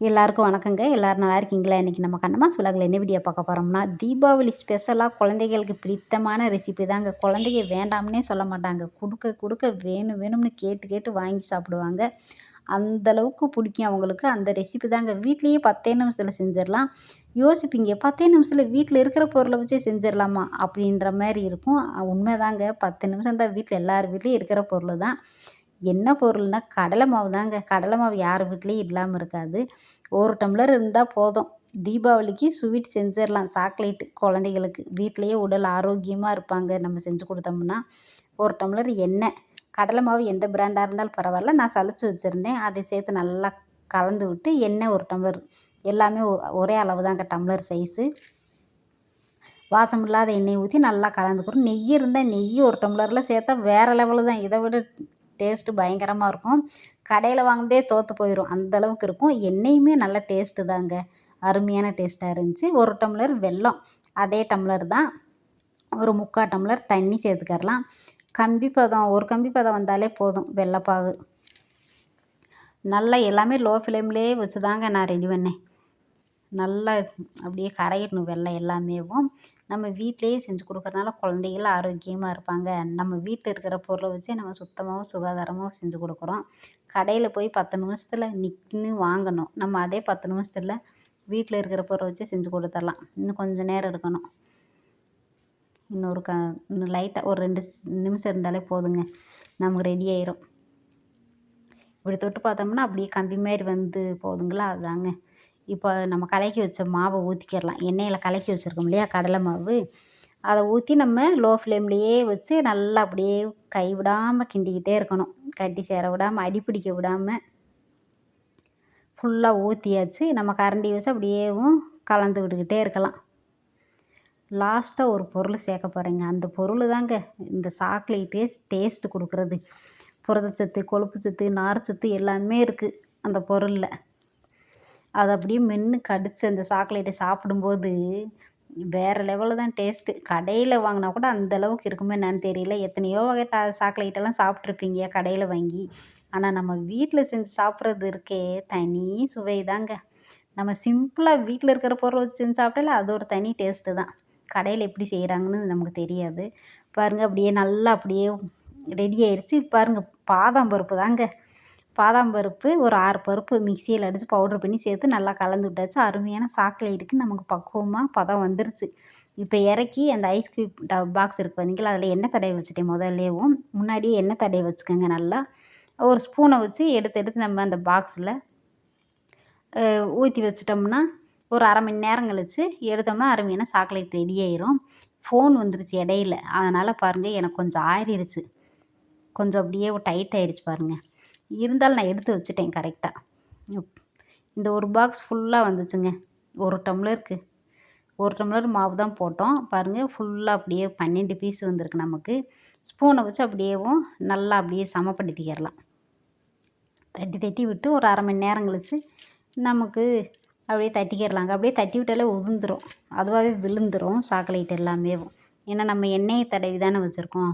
எல்லாருக்கும் வணக்கங்க. எல்லோரும் நல்லா இருக்கீங்களா? இன்றைக்கி நம்ம கண்ணமாஸ் விலாகில் என்ன வீடியோ பார்க்க போகிறோம்னா தீபாவளி ஸ்பெஷலாக குழந்தைகளுக்கு பிடித்தமான ரெசிபி தாங்க. குழந்தைங்க வேண்டாம்னே சொல்ல மாட்டாங்க. கொடுக்க கொடுக்க வேணும் வேணும்னு கேட்டு கேட்டு வாங்கி சாப்பிடுவாங்க. அந்தளவுக்கு பிடிக்கும் அவங்களுக்கு. அந்த ரெசிபி தாங்க. வீட்லேயே பத்தே நிமிஷத்தில் செஞ்சிடலாம். யோசிப்பீங்க பத்தே நிமிஷத்தில் வீட்டில் இருக்கிற பொருளை வச்சே செஞ்சிடலாமா? அப்படின்ற மாதிரி இருக்கும். உண்மைதாங்க. பத்து நிமிஷம் தான் வீட்டில் எல்லார் வீட்லேயும் இருக்கிற பொருள் தான் என்ன பொருள்னால் கடலை மாவு தாங்க. கடலை மாவு யார் வீட்லேயும் இல்லாமல் இருக்காது. ஒரு டம்ளர் இருந்தால் போதும். தீபாவளிக்கு ஸ்வீட் செஞ்சிடலாம். சாக்லேட்டு குழந்தைகளுக்கு. வீட்லேயே உடல் ஆரோக்கியமாக இருப்பாங்க. நம்ம செஞ்சு கொடுத்தோம்னா ஒரு டம்ளர் எண்ணெய். கடலை மாவு எந்த பிராண்டாக இருந்தாலும் பரவாயில்ல. நான் சளிச்சு வச்சுருந்தேன். அதை சேர்த்து நல்லா கலந்து விட்டு எண்ணெய் ஒரு டம்ளர். எல்லாமே ஒரே அளவு தாங்க டம்ளர் சைஸு வாசம் இல்லாத எண்ணெய் ஊற்றி நல்லா கலந்துக்கிறோம் நெய் இருந்தால் நெய் ஒரு டம்ளரில் சேர்த்தா வேறு லெவலு தான். இதை விட டேஸ்ட்டு பயங்கரமாக இருக்கும். கடையில் வாங்கினதே தோற்று போயிடும் அந்தளவுக்கு இருக்கும். எண்ணெயுமே நல்ல டேஸ்ட்டு தாங்க. அருமையான டேஸ்ட்டாக இருந்துச்சு. ஒரு டம்ளர் வெல்லம் அதே டம்ளர் தான் ஒரு முக்கால் டம்ளர் தண்ணி சேர்த்துக்கரலாம் கம்பி பதம் ஒரு கம்பி பதம் வந்தாலே போதும். வெள்ளைப்பாகு. நல்லா எல்லாமே லோ ஃப்ளேம்லேயே வச்சு தாங்க நான் ரெடி பண்ணேன். நல்லா அப்படியே கரையிடணும் வெள்ளம் எல்லாமேவும். நம்ம வீட்டிலேயே செஞ்சு கொடுக்குறனால குழந்தைகள் ஆரோக்கியமாக இருப்பாங்க. நம்ம வீட்டில் இருக்கிற பொருளை வச்சு நம்ம சுத்தமாகவும் சுகாதாரமாகவும் செஞ்சு கொடுக்குறோம். கடையில் போய் பத்து நிமிஷத்தில் நின்று வாங்கணும். நம்ம அதே பத்து நிமிஷத்தில் வீட்டில் இருக்கிற பொருளை வச்சு செஞ்சு கொடுத்துர்லாம் இன்னும் கொஞ்சம் நேரம் இருக்கணும். இன்னொரு க இன்னும் லைட்டாக ஒரு ரெண்டு நிமிஷம் இருந்தாலே போதுங்க. நமக்கு ரெடி ஆயிரும். இப்படி தொட்டு பார்த்தோம்னா அப்படியே கம்பி மாதிரி வந்து போதுங்களா? அதுதாங்க இப்போ நம்ம கலக்கி வச்ச மாவை ஊற்றிக்கிடலாம் எண்ணெயில் கலக்கி வச்சுருக்கோம் இல்லையா? கடலை மாவு. அதை ஊற்றி நம்ம லோ ஃப்ளேம்லேயே வச்சு நல்லா அப்படியே கை விடாமல் கிண்டிக்கிட்டே இருக்கணும். கட்டி சேர விடாமல் அடி பிடிக்க விடாமல் ஃபுல்லாக ஊற்றியாச்சு நம்ம கரண்டி வச்சு அப்படியேவும் கலந்து விட்டுக்கிட்டே இருக்கலாம். லாஸ்ட்டாக ஒரு பொருள் சேர்க்க போகிறேங்க அந்த பொருள் தாங்க. இந்த சாக்லேட்டே டேஸ்ட்டு கொடுக்குறது. புரதச்சத்து கொழுப்பு சத்து நார்ச்சத்து எல்லாமே இருக்குது அந்த பொருளில். அதை அப்படியே மென்று கடித்து அந்த சாக்லேட்டை சாப்பிடும்போது வேறு லெவலில் தான் டேஸ்ட்டு கடையில் வாங்கினா கூட அந்த அளவுக்கு இருக்குமே என்னன்னு தெரியல. எத்தனையோ வகை தா சாக்லேட்டெல்லாம் சாப்பிட்ருப்பீங்க கடையில் வாங்கி. ஆனால் நம்ம வீட்டில் செஞ்சு சாப்பிட்றது இருக்கே தனி சுவை தாங்க. நம்ம சிம்பிளாக வீட்டில் இருக்கிற பொருள் வச்சு செஞ்சு சாப்பிட்டாலே அது ஒரு தனி டேஸ்ட்டு தான். கடையில் எப்படி செய்கிறாங்கன்னு நமக்கு தெரியாது. பாருங்கள் அப்படியே நல்லா அப்படியே ரெடி ஆயிடுச்சு பாருங்கள் பாதாம் பருப்பு தாங்க. பாதாம் பருப்பு ஒரு ஆறு பருப்பு மிக்சியில் அடித்து பவுட்ரு பண்ணி சேர்த்து நல்லா கலந்து விட்டாச்சு. அருமையான சாக்லேட்டுக்கு நமக்கு பக்குவமாக பதம் வந்துருச்சு. இப்போ இறக்கி அந்த ஐஸ் க்யூப் ட பாக்ஸ் இருக்குது பார்த்தீங்களா அதில் எண்ணெய் தடவை வச்சுட்டேன் முதல்லேவும் முன்னாடியே எண்ணெய் தடவை வச்சுக்கோங்க நல்லா. ஒரு ஸ்பூனை வச்சு எடுத்து எடுத்து நம்ம அந்த பாக்ஸில் ஊற்றி வச்சுட்டோம்னா ஒரு அரை மணி நேரம் கழித்து எடுத்தோம்னா அருமையான சாக்லேட் ரெடி ஆயிரும். ஃபோன் வந்துருச்சு இடையில. அதனால் பாருங்கள் எனக்கு கொஞ்சம் ஆறிடுச்சு கொஞ்சம் அப்படியே டைட் ஆயிடுச்சு பாருங்கள் இருந்தாலும் நான் எடுத்து வச்சுட்டேன் கரெக்டாக இந்த ஒரு பாக்ஸ் ஃபுல்லாக வந்துச்சுங்க. ஒரு டம்ளருக்கு. ஒரு டம்ளர் மாவு தான் போட்டோம். பாருங்கள் ஃபுல்லாக அப்படியே பன்னெண்டு பீஸ் வந்திருக்கு நமக்கு. ஸ்பூனை வச்சு அப்படியேவும் நல்லா அப்படியே சமப்படுத்திக்கிறலாம். தட்டி தட்டி விட்டு ஒரு அரை மணி நேரம் கழித்து நமக்கு அப்படியே தட்டிக்கிறலாங்க. அப்படியே தட்டி விட்டாலே உதிர்ந்துடும் அதுவாகவே விழுந்துடும் சாக்லேட் எல்லாமே ஏன்னா நம்ம எண்ணெயை தடவி தானே வச்சுருக்கோம்.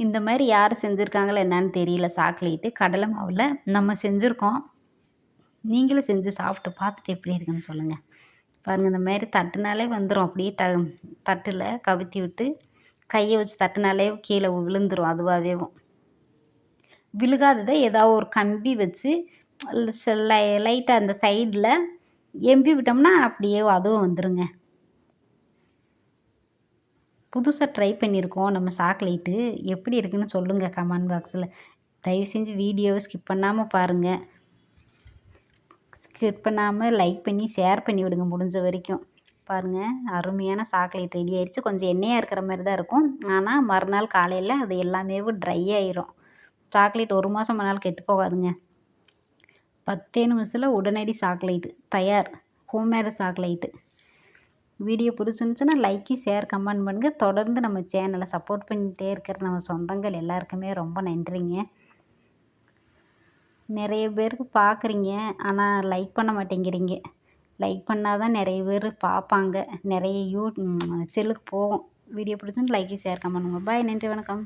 இந்த மாதிரி யார் செஞ்சுருக்காங்களோ என்னன்னு தெரியல சாக்லேட்டு கடலை மாவில் நம்ம செஞ்சுருக்கோம். நீங்களும் செஞ்சு சாப்பிட்டு பார்த்துட்டு எப்படி இருக்குன்னு சொல்லுங்கள் பாருங்கள் இந்த மாதிரி தட்டுனாலே வந்துடும் அப்படியே ட தட்டில் கவுத்தி விட்டு கையை வச்சு தட்டுனாலே கீழே விழுந்துடும் அதுவாகவே விழுகாததை ஏதாவது ஒரு கம்பி வச்சு லைட்டாக அந்த சைடில் எம்பி விட்டோம்னா அப்படியே அதுவும் வந்துடுங்க புதுசாக ட்ரை பண்ணியிருக்கோம் நம்ம சாக்லேட்டு எப்படி இருக்குதுன்னு சொல்லுங்கள் கமெண்ட் பாக்ஸில் தயவு செஞ்சு வீடியோவை ஸ்கிப் பண்ணாமல் பாருங்கள் ஸ்கிப் பண்ணாமல் லைக் பண்ணி ஷேர் பண்ணி விடுங்க முடிஞ்ச வரைக்கும். பாருங்கள் அருமையான சாக்லேட் ரெடி ஆயிடுச்சு கொஞ்சம் எண்ணெயாக இருக்கிற மாதிரி தான் இருக்கும். ஆனால் மறுநாள் காலையில் அது எல்லாமே ட்ரை ஆயிரும். சாக்லேட் ஒரு மாதம் மறுநாள் கெட்டு போகாதுங்க. பத்தே நிமிஷத்தில் உடனடி சாக்லேட்டு. தயார். Homemade chocolate. வீடியோ பிடிச்சிருந்துச்சுன்னா லைக்கு ஷேர் கமெண்ட் பண்ணுங்கள் தொடர்ந்து நம்ம சேனலை சப்போர்ட் பண்ணிகிட்டே இருக்கிற நம்ம சொந்தங்கள் எல்லாருக்குமே ரொம்ப நன்றிங்க. நிறைய பேருக்கு பார்க்குறீங்க ஆனால் லைக் பண்ண மாட்டேங்கிறீங்க. லைக் பண்ணால் தான் நிறைய பேர் பார்ப்பாங்க. நிறைய யூ செல்லுக்கு போகும். வீடியோ பிடிச்சுன்னு லைக்கு ஷேர் கமெண்ட் பண்ணுங்கள் பாய் நன்றி வணக்கம்.